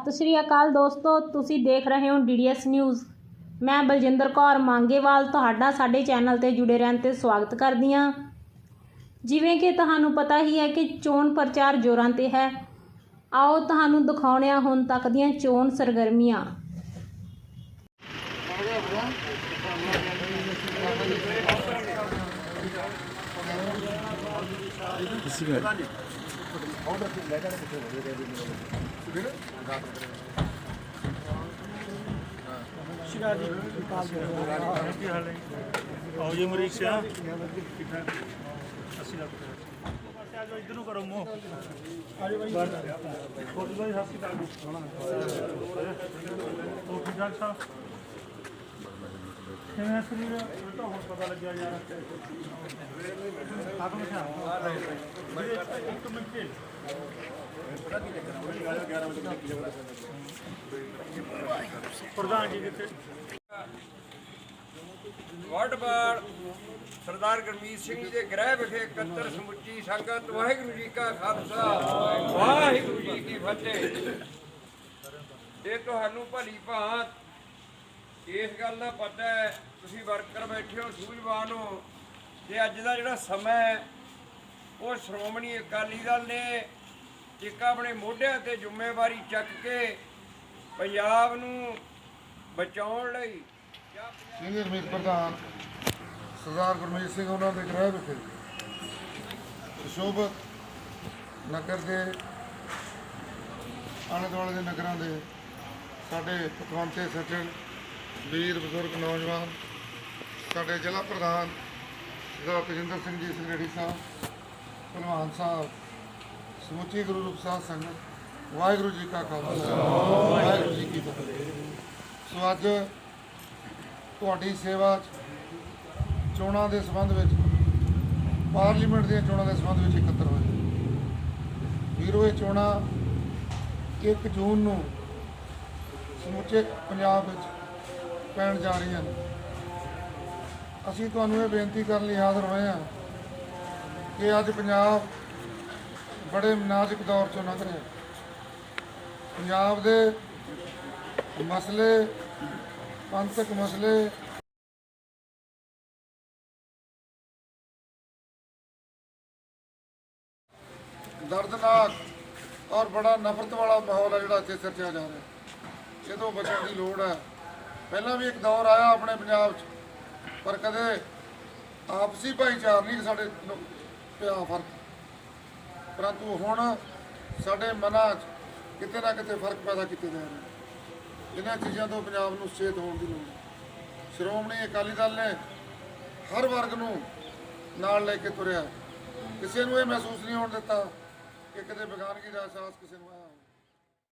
ਸਤਿ ਸ਼੍ਰੀ ਅਕਾਲ ਦੋਸਤੋ, ਤੁਸੀਂ ਦੇਖ ਰਹੇ ਹੋ ਡੀਡੀਐਸ ਨਿਊਜ਼। ਮੈਂ ਬਲਜਿੰਦਰ ਕੌਰ ਮੰਗੇਵਾਲ ਤੁਹਾਡਾ ਸਾਡੇ ਚੈਨਲ ਤੇ ਜੁੜੇ ਰਹਿਣ ਤੇ ਸਵਾਗਤ ਕਰਦੀ ਹਾਂ। ਜਿਵੇਂ ਕਿ ਤੁਹਾਨੂੰ ਪਤਾ ਹੀ ਹੈ ਕਿ ਚੋਣ ਪ੍ਰਚਾਰ ਜ਼ੋਰਾਂ ਤੇ ਹੈ। ਆਓ ਤੁਹਾਨੂੰ ਦਿਖਾਉਣੇ ਆ ਹੁਣ ਤੱਕ ਦੀਆਂ ਚੋਣ ਸਰਗਰਮੀਆਂ। ਕੀ ਹਾਲ ਹੈ ਆਓ ਜੀ ਅਮਰੀਕ ਸਿਆ। ਅਸੀਂ ਲੱਗ ਆ ਜਾਓ ਇੱਧਰ ਨੂੰ ਕਰੋ ਮੂੰਹ। ਆ ਬਾਈ। ਹੋਰ ਬਾਈ, ਸਤਿ ਸ਼੍ਰੀ ਅਕਾਲ। ਹੋਰ ਠੀਕ ਠਾਕ ਸਾਹਿਬ ਕਿਵੇਂ ਸਰੀਰ? ਤਾਂ ਹੁਣ ਪਤਾ ਲੱਗਿਆ ਯਾਰ। ਪ੍ਰਧਾਨ ਜੀ ਕਿੱਥੇ ਵਾਰਡਬਾਰ ਸਰਦਾਰ ਗੁਰਮੀਤ ਸਿੰਘ ਜੀ ਦੇ ਗ੍ਰਹਿ ਵਿਖੇ ਇਕੱਤਰ ਸਮੁੱਚੀ ਸੰਗਤ, ਵਾਹਿਗੁਰੂ ਜੀ ਕਾ ਖਾਲਸਾ, ਵਾਹਿਗੁਰੂ ਜੀ ਕੀ ਫਤਿਹ। ਇਹ ਤੁਹਾਨੂੰ ਭਲੀ ਭਾਂਤ, ਇਸ ਗੱਲ ਦਾ ਪਤਾ ਹੈ, ਤੁਸੀਂ ਵਰਕਰ ਬੈਠੇ ਹੋ, ਸੂਝਵਾਨ ਹੋ। ਤੇ ਅੱਜ ਦਾ ਜਿਹੜਾ ਸਮਾਂ ਹੈ, ਉਹ ਸ਼੍ਰੋਮਣੀ ਅਕਾਲੀ ਦਲ ਨੇ ਇੱਕ ਆਪਣੇ ਮੋਢਿਆਂ ਤੇ ਜ਼ਿੰਮੇਵਾਰੀ ਚੱਕ ਕੇ ਪੰਜਾਬ ਨੂੰ ਬਚਾਉਣ ਲਈ ਸੀਨੀਅਰ ਮੀਤ ਪ੍ਰਧਾਨ ਸਰਦਾਰ ਗੁਰਮੀਤ ਸਿੰਘ ਉਹਨਾਂ ਦੇ ਗ੍ਰਹਿ ਵਿਖੇ ਸ਼ੋਭਤ ਨਗਰ ਦੇ ਆਲੇ ਦੁਆਲੇ ਦੇ ਨਗਰਾਂ ਦੇ ਸਾਡੇ ਪਤਵੰਤੇ ਸੱਜਣ, ਵੀਰ ਬਜ਼ੁਰਗ ਨੌਜਵਾਨ, ਸਾਡੇ ਜ਼ਿਲ੍ਹਾ ਪ੍ਰਧਾਨ ਸਰਦਾਰ ਤਜਿੰਦਰ ਸਿੰਘ ਜੀ ਸੰਗੜੀ ਸਾਹਿਬ, ਭਲਵਾਨ ਸਾਹਿਬ, ਸਮੁੱਚੀ ਗੁਰੂ ਰੂਪ ਸਾਹਿਬ ਸੰਗਤ, ਵਾਹਿਗੁਰੂ ਜੀ ਕਾ ਖਾਲਸਾ, ਵਾਹਿਗੁਰੂ ਜੀ ਕੀ ਫਤਿਹ। ਸੋ ਅੱਜ ਤੁਹਾਡੀ ਸੇਵਾ 'ਚ ਚੋਣਾਂ ਦੇ ਸੰਬੰਧ ਵਿੱਚ, ਪਾਰਲੀਮੈਂਟ ਦੀਆਂ ਚੋਣਾਂ ਦੇ ਸੰਬੰਧ ਵਿੱਚ ਇਕੱਤਰ ਹੋਏ। ਵੀਰੋ, ਇਹ ਚੋਣਾਂ 1 ਜੂਨ ਨੂੰ ਸਮੁੱਚੇ ਪੰਜਾਬ ਵਿੱਚ ਪੈਣ ਜਾ ਰਹੀਆਂ ਨੇ। ਅਸੀਂ ਤੁਹਾਨੂੰ ਇਹ ਬੇਨਤੀ ਕਰਨ ਲਈ ਹਾਜ਼ਰ ਹੋਏ ਹਾਂ ਕਿ ਅੱਜ ਪੰਜਾਬ ਬੜੇ ਨਾਜ਼ੁਕ ਦੌਰ ਚੋਂ ਲੰਘ ਰਿਹਾ ਪੰਜਾਬ ਦੇ ਮਸਲੇ, ਪੰਥਕ ਮਸਲੇ, ਦਰਦਨਾਕ ਔਰ ਬੜਾ ਨਫ਼ਰਤ ਵਾਲਾ ਮਾਹੌਲ ਹੈ ਜਿਹੜਾ ਇੱਥੇ ਸਿਰਜਿਆ ਜਾ ਰਿਹਾ ਇਹ ਤੋਂ ਬਚਣ ਦੀ ਲੋੜ ਹੈ। ਪਹਿਲਾਂ ਵੀ ਇੱਕ ਦੌਰ ਆਇਆ ਆਪਣੇ ਪੰਜਾਬ 'ਚ। ਪਰ ਕਦੇ ਆਪਸੀ ਭਾਈਚਾਰ ਨਹੀਂ, ਸਾਡੇ ਪਿਆ ਫ਼ਰਕ। ਪਰੰਤੂ ਹੁਣ ਸਾਡੇ ਮਨਾਂ 'ਚ ਕਿਤੇ ਨਾ ਕਿਤੇ ਫ਼ਰਕ ਪੈਦਾ ਕੀਤੇ ਜਾ ਰਹੇ ਨੇ। ਇਹਨਾਂ ਚੀਜ਼ਾਂ ਤੋਂ ਪੰਜਾਬ ਨੂੰ ਸੇਧ ਹੋਣ ਦੀ ਲੋੜ ਸ਼੍ਰੋਮਣੀ ਅਕਾਲੀ ਦਲ ਨੇ ਹਰ ਵਰਗ ਨੂੰ ਨਾਲ ਲੈ ਕੇ ਤੁਰਿਆ। ਕਿਸੇ ਨੂੰ ਇਹ ਮਹਿਸੂਸ ਨਹੀਂ ਹੋਣ ਦਿੱਤਾ ਕਿ ਕਿਤੇ ਬੇਗਾਨਗੀ ਦਾ ਅਹਿਸਾਸ ਕਿਸੇ ਨੂੰ ਆਇਆ